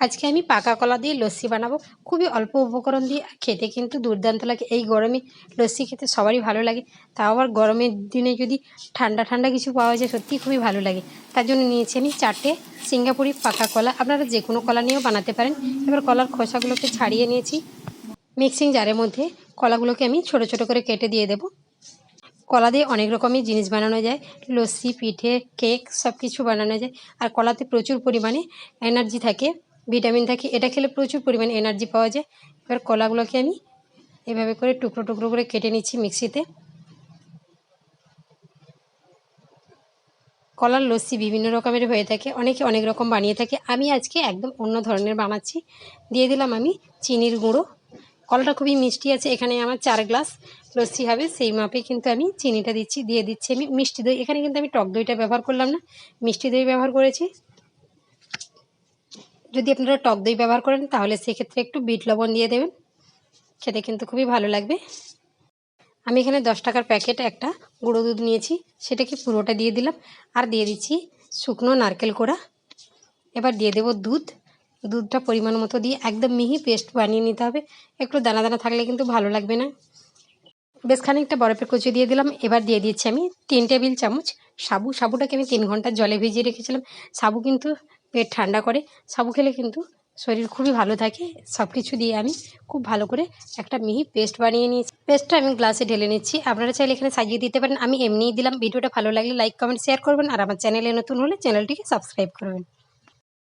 আজকে আমি পাকা কলা দিয়ে লস্যি বানাবো। খুবই অল্প উপকরণ দিয়ে। খেতে কিন্তু দুর্দান্ত লাগে। এই গরমে লস্যি খেতে সবারই ভালো লাগে। তাও আবার গরমের দিনে যদি ঠান্ডা ঠান্ডা কিছু পাওয়া যায়, সত্যিই খুবই ভালো লাগে। তার জন্য নিয়েছি আমি চারটে সিঙ্গাপুরি পাকা কলা। আপনারা যে কোনো কলা নিয়েও বানাতে পারেন। এবার কলার খোসাগুলোকে ছাড়িয়ে নিয়েছি। মিক্সিং জারের মধ্যে কলাগুলোকে আমি ছোট ছোট করে কেটে দিয়ে দেবো। কলা দিয়ে অনেক রকমের জিনিস বানানো যায়। লস্যি, পিঠে, কেক সব কিছু বানানো যায়। আর কলাতে প্রচুর পরিমাণে এনার্জি থাকে। ভিটামিন থাকে, এটা খেলে প্রচুর পরিমাণে এনার্জি পাওয়া যায়। এবার কলাগুলোকে আমি এভাবে করে টুকরো টুকরো করে কেটে নিচ্ছি মিক্সিতে। কলার লস্যি বিভিন্ন রকমের হয়ে থাকে, অনেকে অনেক রকম বানিয়ে থাকে। আমি আজকে একদম অন্য ধরনের বানাচ্ছি। দিয়ে দিলাম আমি চিনির গুঁড়ো। কলাটা খুবই মিষ্টি আছে, এখানে আমার চার গ্লাস লস্যি হবে, সেই মাপে কিন্তু আমি চিনিটা দিচ্ছি, দিয়ে দিচ্ছি আমি মিষ্টি দই। এখানে কিন্তু আমি টক দইটা ব্যবহার করলাম না, মিষ্টি দই ব্যবহার করেছি। যদি আপনারা টক দই ব্যবহার করেন, তাহলে সেক্ষেত্রে একটু বিট লবণ দিয়ে দেবেন। খেতে কিন্তু খুবই ভালো লাগবে। আমি এখানে দশ টাকার প্যাকেট একটা গুঁড়ো দুধ নিয়েছি। সেটাকে পুরোটা দিয়ে দিলাম। আর দিয়ে দিচ্ছি শুকনো নারকেল কোড়া। এবার দিয়ে দেবো দুধ। দুধটা পরিমাণ মতো দিয়ে একদম মিহি পেস্ট বানিয়ে নিতে হবে। একটু দানা দানা থাকলে কিন্তু ভালো লাগবে না। বেশ খানিকটা বরফের কুচি দিয়ে দিলাম। এবার দিয়ে দিচ্ছি আমি তিন টেবিল চামচ সাবু। সাবুটাকে আমি তিন ঘণ্টা জলে ভিজিয়ে রেখেছিলাম। সাবু কিন্তু পেট ঠান্ডা করে, সাবু খেলে কিন্তু শরীর খুবই ভালো থাকে। সব কিছু দিয়ে আমি খুব ভালো করে একটা মিহি পেস্ট বানিয়ে নিয়েছি। পেস্টটা আমি গ্লাসে ঢেলে নিচ্ছি। আপনারা চাইলে এখানে সাজিয়ে দিতে পারেন। আমি এমনিই দিলাম। ভিডিওটা ভালো লাগলে লাইক, কমেন্ট, শেয়ার করবেন। আর আমার চ্যানেলে নতুন হলে চ্যানেলটিকে সাবস্ক্রাইব করবেন।